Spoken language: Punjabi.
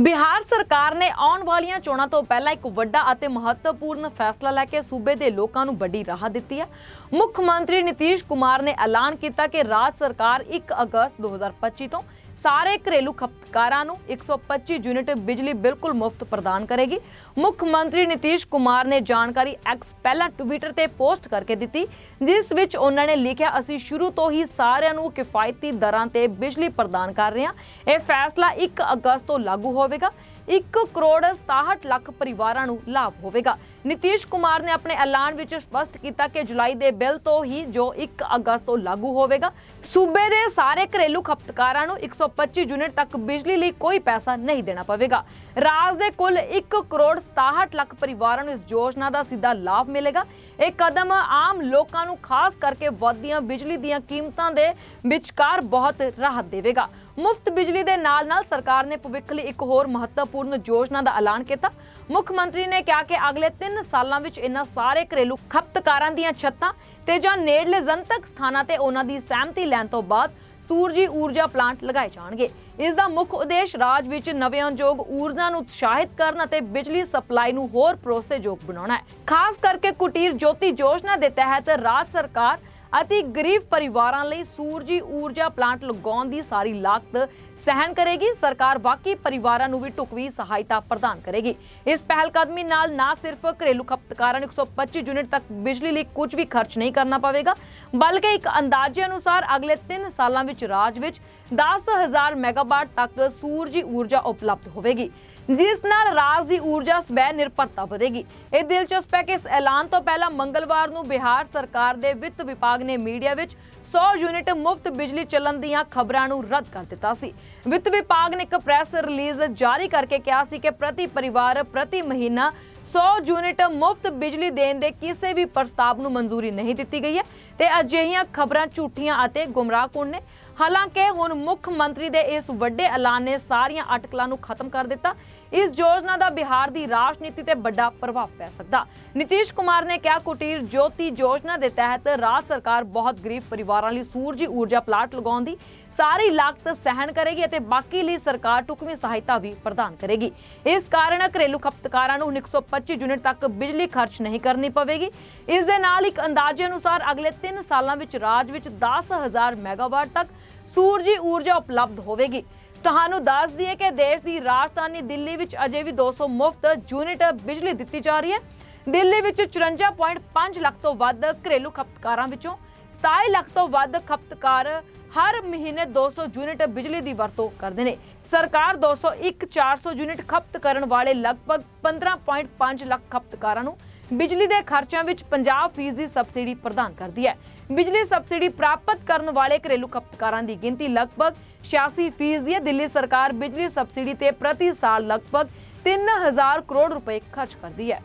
ਬਿਹਾਰ ਸਰਕਾਰ ਨੇ ਆਉਣ ਵਾਲੀਆਂ ਚੋਣਾਂ ਤੋਂ ਪਹਿਲਾਂ ਇੱਕ ਵੱਡਾ ਅਤੇ ਮਹੱਤਵਪੂਰਨ ਫੈਸਲਾ ਲੈ ਕੇ ਸੂਬੇ ਦੇ ਲੋਕਾਂ ਨੂੰ ਵੱਡੀ ਰਾਹਤ ਦਿੱਤੀ ਹੈ। ਮੁੱਖ ਮੰਤਰੀ ਨਿਤੀਸ਼ ਕੁਮਾਰ ਨੇ ਐਲਾਨ ਕੀਤਾ ਕਿ ਰਾਜ ਸਰਕਾਰ 1 ਅਗਸਤ 2025 ਤੋਂ ਸਾਰੇ ਘਰੇਲੂ ਖਪਤਕਾਰਾਂ ਨੂੰ 125 ਯੂਨਿਟ ਬਿਜਲੀ ਬਿਲਕੁਲ ਮੁਫਤ ਪ੍ਰਦਾਨ ਕਰੇਗੀ। ਮੁੱਖ ਮੰਤਰੀ ਨਿਤੀਸ਼ ਕੁਮਾਰ ਨੇ ਜਾਣਕਾਰੀ ਐਕਸ ਪਹਿਲਾਂ ਟਵਿੱਟਰ ਤੇ ਪੋਸਟ ਕਰਕੇ ਦਿੱਤੀ, ਜਿਸ ਵਿੱਚ ਉਹਨਾਂ ਨੇ ਲਿਖਿਆ, ਅਸੀਂ ਸ਼ੁਰੂ ਤੋਂ ਹੀ ਸਾਰਿਆਂ ਨੂੰ ਕਿਫਾਇਤੀ ਦਰਾਂ ਤੇ ਬਿਜਲੀ ਪ੍ਰਦਾਨ ਕਰ ਰਹੇ ਹਾਂ। ਇਹ ਫੈਸਲਾ 1 ਅਗਸਤ ਤੋਂ ਲਾਗੂ ਹੋਵੇਗਾ। 1 ਕਰੋੜ 67 ਲੱਖ ਪਰਿਵਾਰਾਂ ਨੂੰ ਲਾਭ ਹੋਵੇਗਾ। ਨਿਤੀਸ਼ ਕੁਮਾਰ ਨੇ ਆਪਣੇ ਐਲਾਨ ਵਿੱਚ ਸਪਸ਼ਟ ਕੀਤਾ ਕਿ ਜੁਲਾਈ ਦੇ ਬਿੱਲ ਤੋਂ ਹੀ ਜੋ 1 ਅਗਸਤ ਤੋਂ ਲਾਗੂ ਹੋਵੇਗਾ ਸੂਬੇ ਦੇ ਸਾਰੇ ਘਰੇਲੂ ਖਪਤਕਾਰਾਂ ਨੂੰ 125 ਯੂਨਿਟ ਤੱਕ ਬਿਜਲੀ ਲਈ ਕੋਈ ਪੈਸਾ ਨਹੀਂ ਦੇਣਾ ਪਵੇਗਾ। ਰਾਜ ਦੇ ਕੁੱਲ 1 ਕਰੋੜ 67 ਲੱਖ ਪਰਿਵਾਰਾਂ ਨੂੰ ਇਸ ਯੋਜਨਾ ਦਾ ਸਿੱਧਾ ਲਾਭ ਮਿਲੇਗਾ। ਇਹ ਕਦਮ ਆਮ ਲੋਕਾਂ ਨੂੰ ਖਾਸ ਕਰਕੇ ਵੱਧਦੀਆਂ ਬਿਜਲੀ ਦੀਆਂ ਕੀਮਤਾਂ ਦੇ ਵਿਚਕਾਰ ਬਹੁਤ ਰਾਹਤ ਦੇਵੇਗਾ। ਮੁਫਤ ਬਿਜਲੀ ਦੇ ਨਾਲ-ਨਾਲ ਸਰਕਾਰ ਨੇ ਭਵਿੱਖ ਲਈ ਇੱਕ ਹੋਰ ਮਹੱਤਵਪੂਰਨ ਯੋਜਨਾ ਦਾ ਐਲਾਨ ਕੀਤਾ। ਮੁੱਖ ਮੰਤਰੀ ਨੇ ਕਿਹਾ ਕਿ ਅਗਲੇ 3 ਸਾਲਾਂ ਵਿੱਚ ਇਹਨਾਂ ਸਾਰੇ ਘਰੇਲੂ ਖਪਤਕਾਰਾਂ ਦੀਆਂ ਛੱਤਾਂ ਤੇ ਜਾਂ ਨੇੜਲੇ ਜਨਤਕ ਸਥਾਨਾਂ ਤੇ ਉਹਨਾਂ ਦੀ ਸਹਿਮਤੀ ਲੈਣ ਤੋਂ ਬਾਅਦ ਸੂਰਜੀ ਊਰਜਾ ਪਲਾਂਟ ਲਗਾਏ ਜਾਣਗੇ। ਇਸ ਦਾ ਮੁੱਖ ਉਦੇਸ਼ ਰਾਜ ਵਿੱਚ ਨਵਿਆਨਯੋਗ ਊਰਜਾ ਨੂੰ ਉਤਸ਼ਾਹਿਤ ਕਰਨ ਅਤੇ ਬਿਜਲੀ ਸਪਲਾਈ ਨੂੰ ਹੋਰ ਭਰੋਸੇਯੋਗ ਬਣਾਉਣਾ ਹੈ। ਖਾਸ ਕਰਕੇ ਕੁਟੀਰ ਜੋਤੀ ਯੋਜਨਾ ਦੇ ਤਹਿਤ ਰਾਜ ਸਰਕਾਰ ਅਤੇ ਗਰੀਬ ਪਰਿਵਾਰਾਂ ਲਈ ਸੂਰਜੀ ਊਰਜਾ ਪਲਾਂਟ ਲਗਾਉਣ ਦੀ ਸਾਰੀ ਲਾਗਤ ਸਹਿਣ ਕਰੇਗੀ, ਸਰਕਾਰ ਬਾਕੀ ਪਰਿਵਾਰਾਂ ਨੂੰ ਵੀ ਢੁਕਵੀਂ ਸਹਾਇਤਾ ਪ੍ਰਦਾਨ ਕਰੇਗੀ। ਇਸ ਪਹਿਲ ਕਦਮੀ ਨਾਲ ਨਾ ਸਿਰਫ ਘਰੇਲੂ ਖਪਤਕਾਰਾਂ ਨੂੰ 125 ਯੂਨਿਟ ਤੱਕ ਬਿਜਲੀ ਲਈ ਕੁਝ ਵੀ ਖਰਚ ਨਹੀਂ ਕਰਨਾ ਪਵੇਗਾ, ਬਲਕਿ ਇੱਕ ਅੰਦਾਜ਼ੇ ਅਨੁਸਾਰ ਅਗਲੇ 3 ਸਾਲਾਂ ਵਿੱਚ ਰਾਜ ਵਿੱਚ 10000 ਮੈਗਾਵਾਟ ਤੱਕ ਸੂਰਜੀ ਊਰਜਾ ਉਪਲਬਧ ਹੋਵੇਗੀ। ਜਿਸ ਨਾਲ ਰਾਜ ਦੀ ਊਰਜਾ ਸਵੈ ਨਿਰਭਰਤਾ ਵਧੇਗੀ। ਇਹ ਦਿਲਚਸਪ ਹੈ ਕਿ ਇਸ ਐਲਾਨ ਤੋਂ ਪਹਿਲਾਂ ਮੰਗਲਵਾਰ ਨੂੰ ਬਿਹਾਰ ਸਰਕਾਰ ਦੇ ਵਿੱਤ ਵਿਭਾਗ ਨੇ ਮੀਡੀਆ ਵਿੱਚ 100 ਯੂਨਿਟ ਮੁਫਤ ਬਿਜਲੀ ਚੱਲਣ ਦੀਆਂ ਖਬਰਾਂ ਨੂੰ ਰੱਦ ਕਰ ਦਿੱਤਾ ਸੀ। ਵਿੱਤ ਵਿਭਾਗ ਨੇ ਇੱਕ ਪ੍ਰੈਸ ਰਿਲੀਜ਼ ਜਾਰੀ ਕਰਕੇ ਕਿਹਾ ਸੀ ਕਿ ਪ੍ਰਤੀ ਪਰਿਵਾਰ ਪ੍ਰਤੀ ਮਹੀਨਾ 100 ਯੂਨਿਟ ਮੁਫਤ ਬਿਜਲੀ ਦੇਣ ਦੇ ਕਿਸੇ ਵੀ ਪ੍ਰਸਤਾਵ ਨੂੰ ਮਨਜ਼ੂਰੀ ਨਹੀਂ ਦਿੱਤੀ ਗਈ ਹੈ ਤੇ ਅਜਿਹੀਆਂ ਖਬਰਾਂ ਝੂਠੀਆਂ ਅਤੇ ਗੁੰਮਰਾਹਕੁਨ ਨੇ? ਹਾਲਾਂਕਿ ਹੁਣ ਮੁੱਖ ਮੰਤਰੀ ਦੇ ਇਸ ਵੱਡੇ ਐਲਾਨ ਨੇ ਸਾਰੀਆਂ ਅਟਕਲਾਂ ਨੂੰ ਖਤਮ ਕਰ ਦਿੱਤਾ। ਇਸ ਯੋਜਨਾ ਦਾ ਬਿਹਾਰ ਦੀ ਰਾਜਨੀਤੀ ਤੇ ਵੱਡਾ ਪ੍ਰਭਾਵ ਪੈ ਸਕਦਾ। ਨਿਤੀਸ਼ ਕੁਮਾਰ ਨੇ ਕਿਹਾ, ਕੁਟੀਰ ਜੋਤੀ ਯੋਜਨਾ ਦੇ ਤਹਿਤ ਰਾਜ ਸਰਕਾਰ ਬਹੁਤ ਗਰੀਬ ਪਰਿਵਾਰਾਂ ਲਈ ਸੂਰਜੀ ਊਰਜਾ ਪਲਾਂਟ ਲਗਾਉਣ ਦੀ ਸਾਰੀ ਲਾਗਤ ਸਹਿਣ ਕਰੇਗੀ ਅਤੇ ਬਾਕੀ ਲਈ ਸਰਕਾਰ ਟੁਕਵੀਂ ਸਹਾਇਤਾ ਵੀ ਪ੍ਰਦਾਨ ਕਰੇਗੀ। ਇਸ ਕਾਰਨ ਘਰੇਲੂ ਖਪਤਕਾਰਾਂ ਨੂੰ 125 ਯੂਨਿਟ ਤੱਕ ਬਿਜਲੀ ਖਰਚ ਨਹੀਂ ਕਰਨੀ ਪਵੇਗੀ। ਇਸ ਦੇ ਨਾਲ ਇੱਕ ਅੰਦਾਜ਼ੇ ਅਨੁਸਾਰ ਅਗਲੇ 3 ਸਾਲਾਂ ਵਿੱਚ ਰਾਜ ਵਿੱਚ 10000 ਮੈਗਾਵਾਟ ਤੱਕ ਸੂਰਜੀ ਊਰਜਾ ਉਪਲਬਧ ਹੋਵੇਗੀ। ਤੁਹਾਨੂੰ ਦੱਸ ਦਈਏ ਕਿ ਦੇਸ਼ ਦੀ ਰਾਜਧਾਨੀ ਦਿੱਲੀ ਵਿੱਚ ਅਜੇ ਵੀ 200 ਮੁਫਤ ਯੂਨਿਟ ਬਿਜਲੀ ਦਿੱਤੀ ਜਾ ਰਹੀ ਹੈ। ਦਿੱਲੀ ਵਿੱਚ 54.5 ਲੱਖ ਤੋਂ ਵੱਧ ਘਰੇਲੂ ਖਪਤਕਾਰਾਂ ਵਿੱਚੋਂ 27 ਲੱਖ ਤੋਂ ਵੱਧ ਖਪਤਕਾਰ ਹਰ ਮਹੀਨੇ 200 ਯੂਨਿਟ ਬਿਜਲੀ ਦੀ ਵਰਤੋਂ ਕਰਦੇ ਨੇ। ਸਰਕਾਰ 201 400 ਯੂਨਿਟ ਖਪਤ ਕਰਨ ਵਾਲੇ ਲਗਭਗ 15.5 ਲੱਖ ਖਪਤਕਾਰਾਂ ਨੂੰ ਬਿਜਲੀ ਦੇ ਖਰਚਿਆਂ ਵਿੱਚ 50% ਦੀ ਸਬਸਿਡੀ ਪ੍ਰਦਾਨ ਕਰਦੀ ਹੈ। ਬਿਜਲੀ ਸਬਸਿਡੀ ਪ੍ਰਾਪਤ ਕਰਨ ਵਾਲੇ ਘਰੇਲੂ ਖਪਤਕਾਰਾਂ ਦੀ ਗਿਣਤੀ ਲਗਭਗ 86% ਦੀ ਹੈ। ਦਿੱਲੀ ਸਰਕਾਰ ਬਿਜਲੀ ਸਬਸਿਡੀ ਤੇ ਪ੍ਰਤੀ ਸਾਲ ਲਗਭਗ 3000 ਕਰੋੜ ਰੁਪਏ ਖਰਚ ਕਰਦੀ ਹੈ।